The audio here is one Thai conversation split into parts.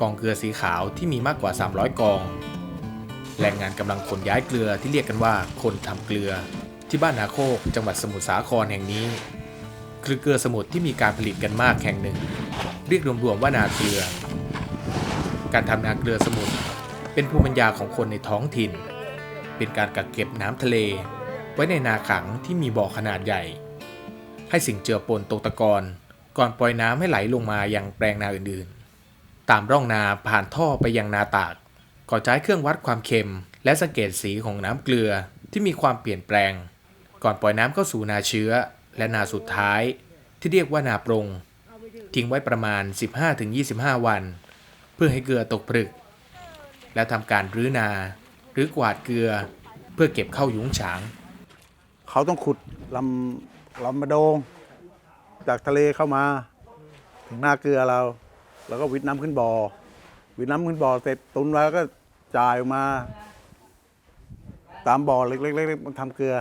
กองเกลือสีขาวที่มีมากกว่า 300 กอง แรงงานกำลังขนย้ายเกลือที่เรียกกันว่าคนทำเกลือ ที่บ้านนาโคกจังหวัดสมุทรสาครแห่งนี้คือเกลือสมุทรที่มีการผลิตกันมากแห่งหนึ่ง เรียกรวมๆว่านาเกลือ การทำนาเกลือสมุทรเป็นภูมิปัญญาของคนในท้องถิ่น เป็นการกักเก็บน้ำทะเล ไว้ในนาขังที่มีบ่อขนาดใหญ่ ให้สิ่งเจือปนตกตะกอนก่อนปล่อยน้ำให้ไหลลงมายังแปลงนาอื่นๆ ตามร่องนาผ่านท่อไปยังนาตากก่อใช้เครื่องวัดความเค็ม และสังเกตสีของน้ำเกลือที่มีความเปลี่ยนแปลง ก่อนปล่อยน้ำเข้าสู่นาเชื้อ และนาสุดท้าย ที่เรียกว่านาปรง ทิ้งไว้ประมาณ 15-25 วัน เพื่อให้เกลือตกผลึก แล้วทำการรื้อนาหรือกวาดเกลือเพื่อเก็บเข้ายุ้งฉาง เขาต้องขุดลำลำมะโดง จากทะเลเข้ามา ถึงหน้าเกลือเรา แล้วก็วิทน้ำขึ้นบ่อวิทน้ำขึ้นบ่อเสร็จตุนไว้แล้วก็จ่ายออกมา ตามบ่อเล็กๆๆมันทำเกลือ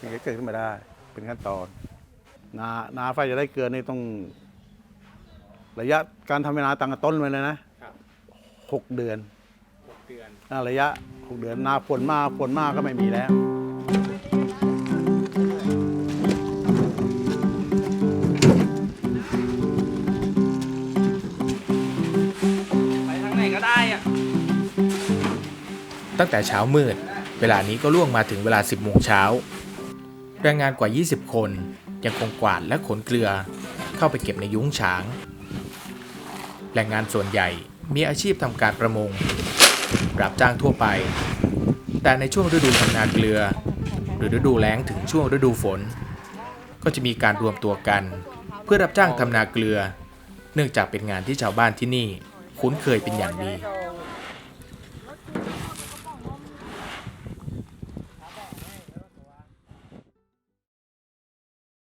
ถึงจะเกิดขึ้นมาได้ เป็นขั้นตอน นานาไฟจะได้เกลือนี่ต้อง ระยะการทำนาตั้งแต่ต้นไว้เลยนะหกเดือนอ่าระยะหกเดือนนาฝนมาฝนมาก็ไม่มีแล้ว ตั้งแต่เช้ามืด เวลานี้ก็ล่วงมาถึงเวลา 10โมงเช้า แรงงานกว่า 20 คน ยังคงกวาดและขนเกลือ เข้าไปเก็บในยุ้งฉาง แรงงานส่วนใหญ่มีอาชีพทำการประมง รับจ้างทั่วไป แต่ในช่วงฤดูทำนาเกลือ หรือฤดูแล้งถึงช่วงฤดูฝน ก็จะมีการรวมตัวกัน เพื่อรับจ้างทำนาเกลือ เนื่องจากเป็นงานที่ชาวบ้านที่นี่ คุ้นเคยเป็นอย่างดี